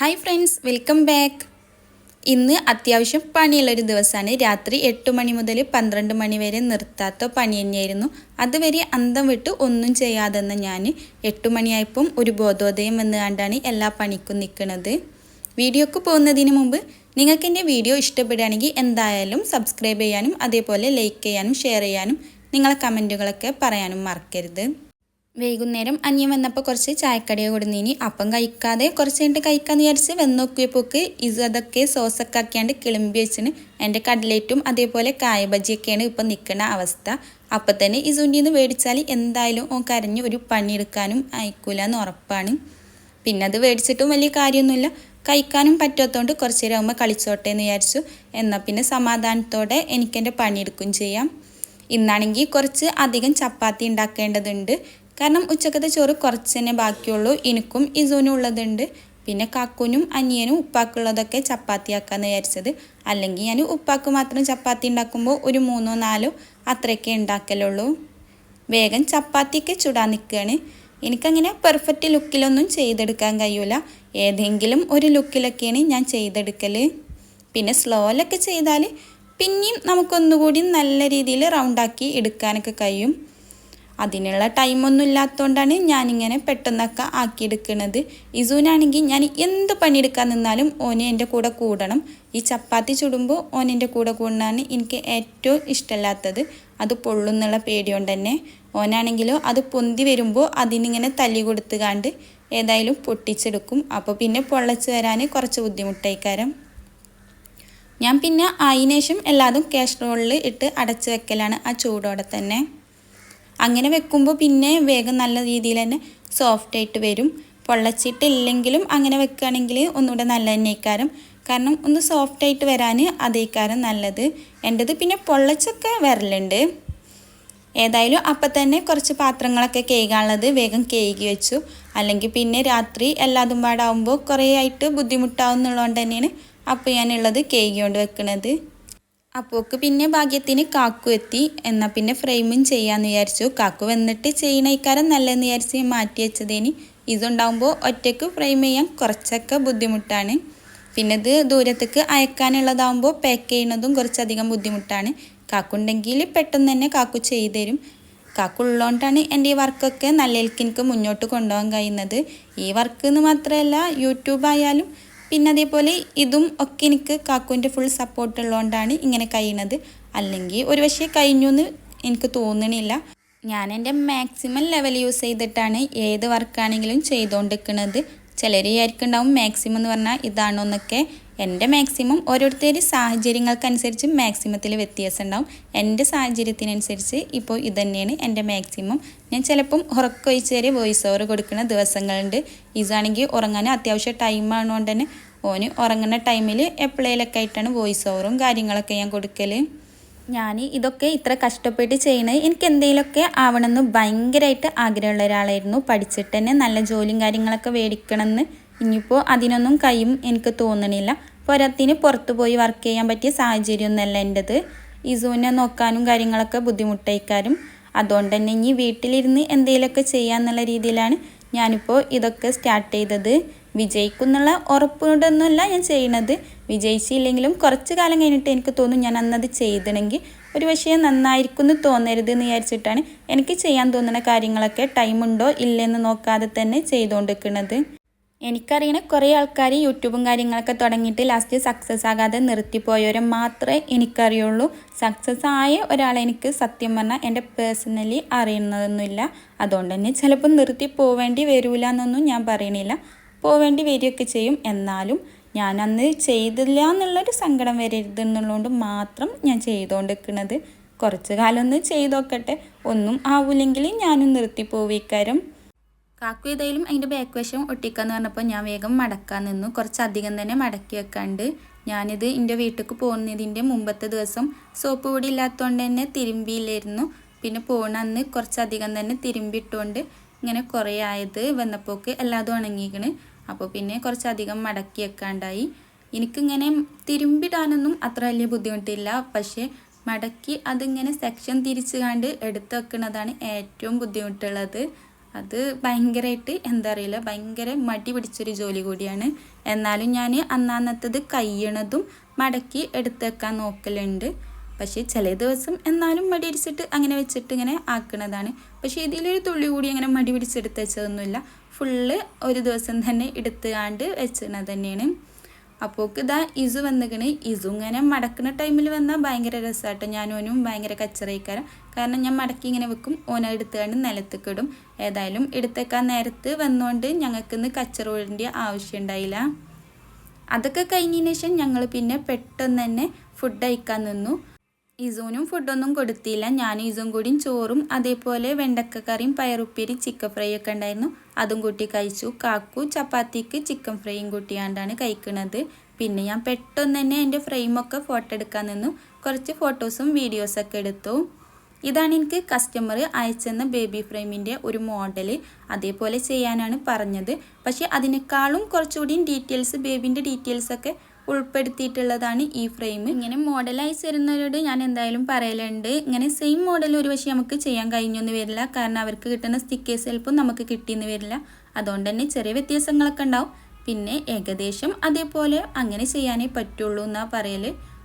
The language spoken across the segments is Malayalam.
ഹായ് ഫ്രണ്ട്സ് വെൽക്കം ബാക്ക് ഇന്ന് അത്യാവശ്യം പണിയുള്ളൊരു ദിവസമാണ് രാത്രി എട്ട് മണി മുതൽ പന്ത്രണ്ട് മണി വരെ നിർത്താത്ത പണി തന്നെയായിരുന്നു. അതുവരെ അന്തം വിട്ട് ഒന്നും ചെയ്യാതെ ഞാൻ എട്ട് മണിയായപ്പം ഒരു ബോധോദയം എന്ന് കണ്ടാണ് എല്ലാ പണിക്കും നിൽക്കുന്നത്. വീഡിയോക്ക് പോകുന്നതിന് മുമ്പ് നിങ്ങൾക്ക് എന്റെ വീഡിയോ ഇഷ്ടപ്പെടുകയാണെങ്കിൽ എന്തായാലും സബ്സ്ക്രൈബ് ചെയ്യാനും അതേപോലെ ലൈക്ക് ചെയ്യാനും ഷെയർ ചെയ്യാനും നിങ്ങളെ കമന്റുകളൊക്കെ പറയാനും മറക്കരുത്. വൈകുന്നേരം അന്യം വന്നപ്പോൾ കുറച്ച് ചായക്കടിയെ കൊടുന്നീനി. അപ്പം കഴിക്കാതെ കുറച്ച് കഴിഞ്ഞിട്ട് കഴിക്കാമെന്ന് വിചാരിച്ച് വന്നോക്കിയപ്പോക്ക് ഇത് അതൊക്കെ സോസൊക്കെ ആക്കിയാണ്ട് കിളമ്പി വെച്ചിന്. എന്റെ കട്ലേറ്റും അതേപോലെ കായ ഇപ്പം നിൽക്കുന്ന അവസ്ഥ. അപ്പം തന്നെ ഇസുന്റെ നിന്ന് മേടിച്ചാൽ എന്തായാലും ഓൻ കരഞ്ഞ് ഒരു പണിയെടുക്കാനും അയക്കൂല എന്ന് ഉറപ്പാണ്. പിന്നെ അത് മേടിച്ചിട്ടും വലിയ കാര്യമൊന്നുമില്ല. കഴിക്കാനും പറ്റാത്തതുകൊണ്ട് കുറച്ച് നേരം ആകുമ്പോൾ കളിച്ചോട്ടെ എന്ന് വിചാരിച്ചു. എന്നാൽ പിന്നെ സമാധാനത്തോടെ എനിക്കെന്റെ പണിയെടുക്കുകയും ചെയ്യാം. ഇന്നാണെങ്കിൽ കുറച്ച് അധികം ചപ്പാത്തി ഉണ്ടാക്കേണ്ടതുണ്ട്. കാരണം ഉച്ചക്കത്തെ ചോറ് കുറച്ച് തന്നെ ബാക്കിയുള്ളൂ. എനിക്കും ഇസോനും ഉള്ളതുണ്ട്. പിന്നെ കാക്കൂനും അനിയനും ഉപ്പാക്കുള്ളതൊക്കെ ചപ്പാത്തി ആക്കാന്ന് വിചാരിച്ചത്. അല്ലെങ്കിൽ ഞാൻ ഉപ്പാക്ക് മാത്രം ചപ്പാത്തി ഉണ്ടാക്കുമ്പോൾ ഒരു മൂന്നോ നാലോ അത്രയൊക്കെ ഉണ്ടാക്കലുള്ളൂ. വേഗം ചപ്പാത്തിയൊക്കെ ചുടാൻ നിൽക്കുകയാണ്. എനിക്കങ്ങനെ പെർഫെക്റ്റ് ലുക്കിലൊന്നും ചെയ്തെടുക്കാൻ കഴിയൂല. ഏതെങ്കിലും ഒരു ലുക്കിലൊക്കെയാണ് ഞാൻ ചെയ്തെടുക്കൽ പിന്നെ സ്ലോയിലൊക്കെ ചെയ്താൽ പിന്നെയും നമുക്കൊന്നുകൂടി നല്ല രീതിയിൽ റൗണ്ടാക്കി എടുക്കാനൊക്കെ കഴിയും. അതിനുള്ള ടൈമൊന്നും ഇല്ലാത്തതുകൊണ്ടാണ് ഞാനിങ്ങനെ പെട്ടെന്നൊക്കെ ആക്കിയെടുക്കുന്നത് ഇസൂനാണെങ്കിൽ ഞാൻ എന്ത് പണിയെടുക്കാൻ നിന്നാലും ഓനെ എന്റെ കൂടെ കൂടണം. ഈ ചപ്പാത്തി ചുടുമ്പോൾ ഓൻ എന്റെ കൂടെ കൂടണമെന്ന് എനിക്ക് ഏറ്റവും ഇഷ്ടമല്ലാത്തത്. അത് പൊള്ളുന്നുള്ള പേടിയോണ്ട് തന്നെ ഓനാണെങ്കിലോ അത് പൊന്തി വരുമ്പോൾ അതിനിങ്ങനെ തല്ലി കൊടുത്തുകാണ്ട് ഏതായാലും പൊട്ടിച്ചെടുക്കും. അപ്പോൾ പിന്നെ പൊള്ളച്ച് വരാൻ കുറച്ച് ബുദ്ധിമുട്ടായിക്കാരം ഞാൻ പിന്നെ അതിനുശേഷം എല്ലാതും കാസ്ട്രോളിൽ ഇട്ട് അടച്ച് വെക്കലാണ് ആ ചൂടോടെ തന്നെ. അങ്ങനെ വെക്കുമ്പോൾ പിന്നെ വേഗം നല്ല രീതിയിൽ തന്നെ സോഫ്റ്റ് ആയിട്ട് വരും. പൊള്ളച്ചിട്ടില്ലെങ്കിലും അങ്ങനെ വെക്കുകയാണെങ്കിൽ ഒന്നുകൂടെ നല്ല തന്നെക്കാരം കാരണം ഒന്ന് സോഫ്റ്റ് ആയിട്ട് വരാൻ അതേക്കാരം നല്ലത്. എന്റെത് പിന്നെ പൊള്ളച്ചൊക്കെ വരലുണ്ട്. ഏതായാലും അപ്പം തന്നെ കുറച്ച് പാത്രങ്ങളൊക്കെ കേൾക്കാനുള്ളത് വേഗം കേകി വെച്ചു. അല്ലെങ്കിൽ പിന്നെ രാത്രി എല്ലാതും പാടാവുമ്പോൾ കുറേ ആയിട്ട് ബുദ്ധിമുട്ടാവുന്നുള്ളതുകൊണ്ട് തന്നെയാണ് അപ്പം ഞാനുള്ളത് കേകിക്കൊണ്ട് വെക്കുന്നത് അപ്പോക്ക് പിന്നെ ഭാഗ്യത്തിന് കാക്കു എത്തി. എന്നാൽ പിന്നെ ഫ്രെയിമും ചെയ്യാമെന്ന് വിചാരിച്ചു. കാക്കു വന്നിട്ട് ചെയ്യണേക്കാരം നല്ലതെന്ന് വിചാരിച്ച് മാറ്റി വെച്ചതേന്. ഇതുണ്ടാകുമ്പോൾ ഒറ്റയ്ക്ക് ഫ്രെയിം ചെയ്യാൻ കുറച്ചൊക്കെ ബുദ്ധിമുട്ടാണ്. പിന്നെ ഇത് ദൂരത്തേക്ക് അയക്കാനുള്ളതാകുമ്പോൾ പാക്ക് ചെയ്യുന്നതും കുറച്ചധികം ബുദ്ധിമുട്ടാണ്. കാക്കുണ്ടെങ്കിൽ പെട്ടെന്ന് തന്നെ കാക്കു ചെയ്തു തരും കാക്കുള്ളതുകൊണ്ടാണ് എന്റെ ഈ വർക്കൊക്കെ നല്ല എനിക്ക് മുന്നോട്ട് കൊണ്ടുപോകാൻ കഴിയുന്നത്. ഈ വർക്ക് എന്ന് മാത്രമല്ല യൂട്യൂബ് ആയാലും പിന്നെ അതേപോലെ ഇതും ഒക്കെ എനിക്ക് കാക്കുവിന്റെ ഫുൾ സപ്പോർട്ട് ഉള്ളതുകൊണ്ടാണ് ഇങ്ങനെ കഴിയണത്. അല്ലെങ്കിൽ ഒരു പക്ഷേ കഴിഞ്ഞു എന്ന് എനിക്ക് തോന്നണില്ല. ഞാൻ എന്റെ മാക്സിമം ലെവൽ യൂസ് ചെയ്തിട്ടാണ് ഏത് വർക്കാണെങ്കിലും ചെയ്തുകൊണ്ടിരിക്കുന്നത് ചിലർ വിചാരിക്കുന്നുണ്ടാവും മാക്സിമം എന്ന് പറഞ്ഞാൽ ഇതാണോ എന്നൊക്കെ എന്റെ മാക്സിമം ഓരോരുത്തരുടെ സാഹചര്യങ്ങൾക്കനുസരിച്ച് മാക്സിമത്തിൽ വ്യത്യാസം ഉണ്ടാവും എന്റെ സാഹചര്യത്തിനനുസരിച്ച് ഇപ്പോൾ ഇത് തന്നെയാണ് എന്റെ മാക്സിമം ഞാൻ ചിലപ്പം ഉറക്കൊഴിച്ച് വരെ വോയിസ് ഓവർ കൊടുക്കുന്ന ദിവസങ്ങളുണ്ട്. ഇതാണെങ്കിൽ ഉറങ്ങാൻ അത്യാവശ്യം ടൈം ആണുകൊണ്ട് തന്നെ ഓന് ഉറങ്ങുന്ന ടൈമിൽ എപ്പോഴേലൊക്കെ ആയിട്ടാണ് വോയിസ് ഓവറും കാര്യങ്ങളൊക്കെ ഞാൻ കൊടുക്കൽ ഞാൻ ഇതൊക്കെ ഇത്ര കഷ്ടപ്പെട്ട് ചെയ്യണത് എനിക്ക് എന്തെങ്കിലുമൊക്കെ ആവണമെന്ന് ഭയങ്കരമായിട്ട് ആഗ്രഹമുള്ള ഒരാളായിരുന്നു. പഠിച്ചിട്ട് തന്നെ നല്ല ജോലിയും കാര്യങ്ങളൊക്കെ മേടിക്കണമെന്ന് ഇനിയിപ്പോൾ അതിനൊന്നും കൈയും എനിക്ക് തോന്നണില്ല. പോരാത്തിന് പുറത്തു പോയി വർക്ക് ചെയ്യാൻ പറ്റിയ സാഹചര്യം സാഹചര്യമൊന്നുമല്ല എന്റെത് ഇസുവിനെ നോക്കാനും കാര്യങ്ങളൊക്കെ ബുദ്ധിമുട്ടായിക്കാരും അതുകൊണ്ട് തന്നെ ഇനി വീട്ടിലിരുന്ന് എന്തെങ്കിലുമൊക്കെ ചെയ്യാന്നുള്ള രീതിയിലാണ് ഞാനിപ്പോൾ ഇതൊക്കെ സ്റ്റാർട്ട് ചെയ്തത്. വിജയിക്കുന്നുള്ള ഉറപ്പോടൊന്നുമല്ല ഞാൻ ചെയ്യണത്. വിജയിച്ചില്ലെങ്കിലും കുറച്ച് കാലം കഴിഞ്ഞിട്ട് എനിക്ക് തോന്നും ഞാൻ അന്നത് ചെയ്തിണെങ്കിൽ ഒരു പക്ഷേ നന്നായിരിക്കും എന്ന് തോന്നരുത് എന്ന് വിചാരിച്ചിട്ടാണ് എനിക്ക് ചെയ്യാൻ തോന്നുന്ന കാര്യങ്ങളൊക്കെ ടൈമുണ്ടോ ഇല്ലെന്ന് നോക്കാതെ തന്നെ ചെയ്തുകൊണ്ടിരിക്കുന്നത് എനിക്കറിയണ കുറേ ആൾക്കാർ യൂട്യൂബും കാര്യങ്ങളൊക്കെ തുടങ്ങിയിട്ട് ലാസ്റ്റ് സക്സസ് ആകാതെ നിർത്തിപ്പോയവരെ മാത്രമേ എനിക്കറിയുള്ളൂ. സക്സസ് ആയ ഒരാളെ എനിക്ക് സത്യം പറഞ്ഞാൽ എന്റെ പേഴ്സണലി അറിയുന്നതൊന്നുമില്ല. അതുകൊണ്ട് തന്നെ ചിലപ്പോൾ നിർത്തി പോവേണ്ടി വരില്ല എന്നൊന്നും ഞാൻ പറയണില്ല. പോവേണ്ടി വരികയൊക്കെ ചെയ്യും. എന്നാലും ഞാൻ അന്ന് ചെയ്തില്ല എന്നുള്ളൊരു സങ്കടം വരരുത് എന്നുള്ളതുകൊണ്ട് മാത്രം ഞാൻ ചെയ്തുകൊണ്ടിരിക്കുന്നത് കുറച്ച് കാലം ഒന്ന് ചെയ്ത് നോക്കട്ടെ. ഒന്നും ആവില്ലെങ്കിൽ ഞാനും നിർത്തി പോവിക്കാരം. കാക്കു ഏതായാലും അതിന്റെ ബാക്ക് വശം ഒട്ടിക്കാന്ന് പറഞ്ഞപ്പോൾ ഞാൻ വേഗം മടക്കാൻ നിന്നു. കുറച്ചധികം തന്നെ മടക്കി വെക്കാണ്ട് ഞാനിത് എന്റെ വീട്ടിലേക്ക് പോകുന്നതിന്റെ മുമ്പത്തെ ദിവസം സോപ്പ് പൊടി ഇല്ലാത്തതുകൊണ്ട് തന്നെ തിരുമ്പിയില്ലായിരുന്നു. പിന്നെ പോണ അന്ന് കുറച്ചധികം തന്നെ തിരുമ്പിട്ടുകൊണ്ട് ഇങ്ങനെ കുറേ ആയത് വന്നപ്പോക്ക് എല്ലാതും ഉണങ്ങിക്കണ്. അപ്പോൾ പിന്നെ കുറച്ചധികം മടക്കി വെക്കാണ്ടായി. എനിക്കിങ്ങനെ തിരുമ്പിടാനൊന്നും അത്ര വലിയ ബുദ്ധിമുട്ടില്ല. പക്ഷേ മടക്കി അതിങ്ങനെ സെക്ഷൻ തിരിച്ചു കണ്ട് എടുത്ത് വെക്കുന്നതാണ് ഏറ്റവും ബുദ്ധിമുട്ടുള്ളത്. അത് ഭയങ്കരമായിട്ട് എന്താ അറിയില്ല ഭയങ്കര മടി പിടിച്ചൊരു ജോലി കൂടിയാണ്. എന്നാലും ഞാൻ അന്നാന്നത്തത് കയ്യണതും മടക്കി എടുത്തേക്കാൻ നോക്കലുണ്ട്. പക്ഷേ ചില ദിവസം എന്നാലും മടി അടിച്ചിട്ട് അങ്ങനെ വെച്ചിട്ട് ഇങ്ങനെ ആക്കണതാണ്. പക്ഷേ ഇതിലൊരു തുള്ളി കൂടി അങ്ങനെ മടി പിടിച്ചെടുത്ത് വെച്ചതൊന്നുമില്ല. ഫുള്ള് ഒരു ദിവസം തന്നെ എടുത്തുകാണ്ട് വെച്ചത് തന്നെയാണ്. അപ്പോക്ക് ഇതാ ഇസു വന്നിക്കണ്. ഇസു ഇങ്ങനെ മടക്കുന്ന ടൈമിൽ വന്നാൽ ഭയങ്കര രസമാട്ടോ ഞാനും ഓനും ഭയങ്കര കച്ചറയിക്കാരം കാരണം ഞാൻ മടക്കി ഇങ്ങനെ വെക്കും. ഓന എടുത്തുകൊണ്ട് നിലത്തേക്ക് ഇടും ഏതായാലും എടുത്തേക്കാൻ നേരത്ത് വന്നുകൊണ്ട് ഞങ്ങൾക്കിന്ന് കച്ചറ വേണ്ട ആവശ്യം ഉണ്ടായില്ല അതൊക്കെ കഴിഞ്ഞതിന് ശേഷം ഞങ്ങൾ പിന്നെ പെട്ടെന്ന് തന്നെ ഫുഡ് കഴിക്കാൻ നിന്നു. ഇസൂനും ഫുഡൊന്നും കൊടുത്തില്ല. ഞാൻ ഇസും കൂടിയും ചോറും അതേപോലെ വെണ്ടക്കക്കറിയും പയറുപ്പേരി ചിക്കൻ ഫ്രൈ ഒക്കെ ഉണ്ടായിരുന്നു. അതും കൂട്ടി കഴിച്ചു. കാക്കു ചപ്പാത്തിക്ക് ചിക്കൻ ഫ്രൈയും കൂട്ടിയാണ്ടാണ് കഴിക്കുന്നത് പിന്നെ ഞാൻ പെട്ടെന്ന് തന്നെ എന്റെ ഫ്രെയിമൊക്കെ ഫോട്ടോ എടുക്കാൻ നിന്നു. കുറച്ച് ഫോട്ടോസും വീഡിയോസൊക്കെ എടുത്തു. ഇതാണ് എനിക്ക് കസ്റ്റമർ അയച്ചെന്ന ബേബി ഫ്രെയിമിന്റെ ഒരു മോഡൽ അതേപോലെ ചെയ്യാനാണ് പറഞ്ഞത്. പക്ഷേ അതിനേക്കാളും കുറച്ചുകൂടി ഡീറ്റെയിൽസ് ബേബിന്റെ ഡീറ്റെയിൽസൊക്കെ ഉൾപ്പെടുത്തിയിട്ടുള്ളതാണ് ഈ ഫ്രെയിം ഇങ്ങനെ മോഡലൈസ് വരുന്നവരോട് ഞാൻ എന്തായാലും പറയലുണ്ട്. ഇങ്ങനെ സെയിം മോഡൽ ഒരു പക്ഷേ നമുക്ക് ചെയ്യാൻ കഴിഞ്ഞൊന്നും വരില്ല. കാരണം അവർക്ക് കിട്ടുന്ന സ്റ്റിക്കേഴ്സ് ചിലപ്പോൾ നമുക്ക് കിട്ടിയെന്ന് വരില്ല. അതുകൊണ്ട് തന്നെ ചെറിയ വ്യത്യാസങ്ങളൊക്കെ ഉണ്ടാവും. പിന്നെ ഏകദേശം അതേപോലെ അങ്ങനെ ചെയ്യാനേ പറ്റുള്ളൂ എന്നാണ് പറയൽ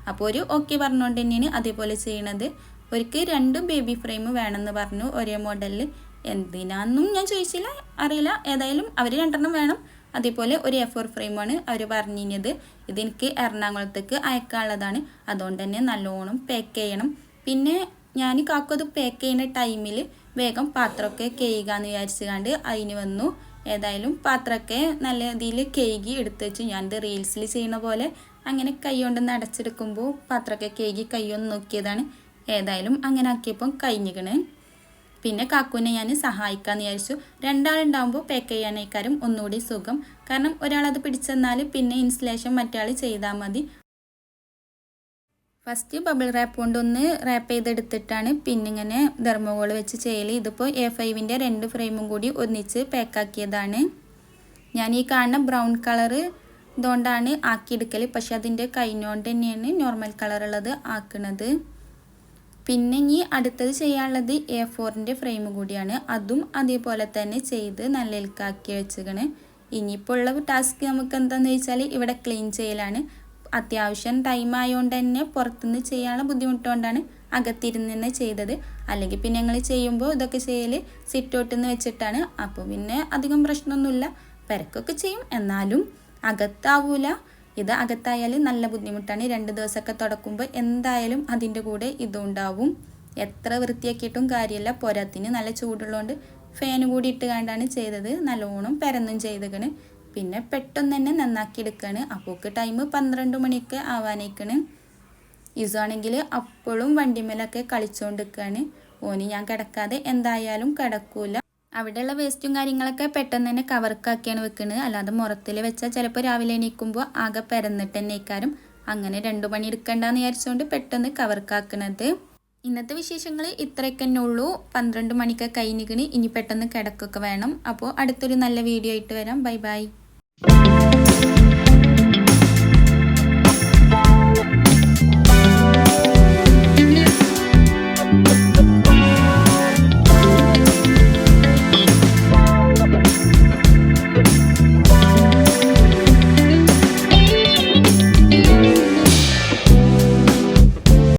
അപ്പോൾ ഒരു ഓക്കെ പറഞ്ഞുകൊണ്ട് തന്നെയാണ് അതേപോലെ ചെയ്യണത്. ഒരിക്കൽ രണ്ടും ബേബി ഫ്രെയിം വേണമെന്ന് പറഞ്ഞു ഒരേ മോഡലിൽ എന്തിനാന്നും ഞാൻ ചോദിച്ചില്ല. അറിയില്ല. ഏതായാലും അവർ രണ്ടെണ്ണം വേണം. അതേപോലെ ഒരു എ ഫോർ ഫ്രെയിമാണ് അവർ പറഞ്ഞിരുന്നത്. ഇതെനിക്ക് എറണാകുളത്തേക്ക് അയക്കാനുള്ളതാണ്. അതുകൊണ്ട് തന്നെ നല്ലോണം പാക്ക് ചെയ്യണം. പിന്നെ ഞാൻ കാക്കത് പാക്ക് ചെയ്യുന്ന ടൈമിൽ വേഗം പാത്രമൊക്കെ കേയുകാന്ന് വിചാരിച്ചുകൊണ്ട് അതിന് വന്നു. ഏതായാലും പാത്രമൊക്കെ നല്ല രീതിയിൽ കേകി എടുത്ത് വെച്ചു. ഞാനിത് റീൽസിൽ ചെയ്യുന്ന പോലെ അങ്ങനെ കൈ കൊണ്ട് അടച്ചെടുക്കുമ്പോൾ പാത്രമൊക്കെ കേകി കൈയൊന്ന് നോക്കിയതാണ്. ഏതായാലും അങ്ങനെ ആക്കിയപ്പം കഴിഞ്ഞിക്കണ് പിന്നെ കാക്കുവിനെ ഞാൻ സഹായിക്കാമെന്ന് വിചാരിച്ചു. രണ്ടാളുണ്ടാകുമ്പോൾ പാക്ക് ചെയ്യാനേക്കാരും ഒന്നുകൂടി സുഖം. കാരണം ഒരാളത് പിടിച്ചെന്നാൽ പിന്നെ ഇൻസ്റ്റലേഷൻ മറ്റേ ചെയ്താൽ മതി. ഫസ്റ്റ് ബബിൾ റാപ്പ് കൊണ്ടൊന്ന് റാപ്പ് ചെയ്തെടുത്തിട്ടാണ് പിന്നെ ഇങ്ങനെ ധർമ്മകോൾ വെച്ച് ചെയ്യൽ ഇതിപ്പോൾ എ ഫൈവിന്റെ രണ്ട് ഫ്രെയിമും കൂടി ഒന്നിച്ച് പാക്കാക്കിയതാണ് ഞാൻ ഈ കാണുന്ന ബ്രൗൺ കളറ് ഇതുകൊണ്ടാണ് ആക്കിയെടുക്കൽ പക്ഷെ അതിന്റെ കൈനോണ്ട് തന്നെയാണ് നോർമൽ കളറുള്ളത് ആക്കുന്നത് പിന്നെ ഇനി അടുത്തത് ചെയ്യാനുള്ളത് എ ഫോറിന്റെ ഫ്രെയിം കൂടിയാണ്. അതും അതേപോലെ തന്നെ ചെയ്ത് നല്ല ഇൽക്കാക്കി വെച്ചേക്കണ്. ഇനിയിപ്പോൾ ഉള്ള ടാസ്ക് നമുക്ക് എന്താണെന്ന് വെച്ചാൽ ഇവിടെ ക്ലീൻ ചെയ്യലാണ്. അത്യാവശ്യം ടൈം ആയതുകൊണ്ട് തന്നെ പുറത്തുനിന്ന് ചെയ്യാനുള്ള ബുദ്ധിമുട്ടുകൊണ്ടാണ് അകത്തിരുന്ന് തന്നെ ചെയ്തത്. അല്ലെങ്കിൽ പിന്നെ ഞങ്ങൾ ചെയ്യുമ്പോൾ ഇതൊക്കെ ചെയ്യൽ സിറ്റൗട്ടിൽ എന്ന് വെച്ചിട്ടാണ്. അപ്പോൾ പിന്നെ അധികം പ്രശ്നമൊന്നുമില്ല. പെരക്കൊക്കെ ചെയ്യും. എന്നാലും അകത്താവൂല. ഇത് അകത്തായാൽ നല്ല ബുദ്ധിമുട്ടാണ്. രണ്ട് ദിവസമൊക്കെ തുടക്കുമ്പോൾ എന്തായാലും അതിന്റെ കൂടെ ഇതുണ്ടാവും. എത്ര വൃത്തിയാക്കിയിട്ടും കാര്യമില്ല പോരാത്തിന് നല്ല ചൂടുള്ളതുകൊണ്ട് ഫാൻ കൂടി ഇട്ട് കണ്ടാണ് ചെയ്തത്. നല്ലോണം പരന്നും ചെയ്തേക്കണ്. പിന്നെ പെട്ടെന്ന് തന്നെ നന്നാക്കി എടുക്കുകയാണ് അപ്പോൾക്ക് ടൈം പന്ത്രണ്ട് മണിയൊക്കെ ആവാനേക്കണ്. ഇസാണെങ്കിൽ അപ്പോഴും വണ്ടിമേലൊക്കെ കളിച്ചുകൊണ്ടിരിക്കുകയാണ് ഓന് ഞാൻ കിടക്കാതെ എന്തായാലും കിടക്കൂല. അവിടെയുള്ള വേസ്റ്റും കാര്യങ്ങളൊക്കെ പെട്ടെന്ന് തന്നെ കവർക്കാക്കിയാണ് വെക്കുന്നത് അല്ലാതെ മുറത്തിൽ വെച്ചാൽ ചിലപ്പോൾ രാവിലെ എണീക്കുമ്പോൾ ആകെ പരന്നിട്ട് തന്നെ ഇക്കാരും അങ്ങനെ രണ്ടു പണി എടുക്കണ്ടെന്ന് വിചാരിച്ചുകൊണ്ട് പെട്ടെന്ന് കവർക്കാക്കണത് ഇന്നത്തെ വിശേഷങ്ങൾ ഇത്രയൊക്കെ തന്നെ ഉള്ളൂ. പന്ത്രണ്ട് മണിക്ക് കഴിഞ്ഞിക്കണ്. ഇനി പെട്ടെന്ന് കിടക്കൊക്കെ വേണം. അപ്പോൾ അടുത്തൊരു നല്ല വീഡിയോ ആയിട്ട് വരാം. Bye bye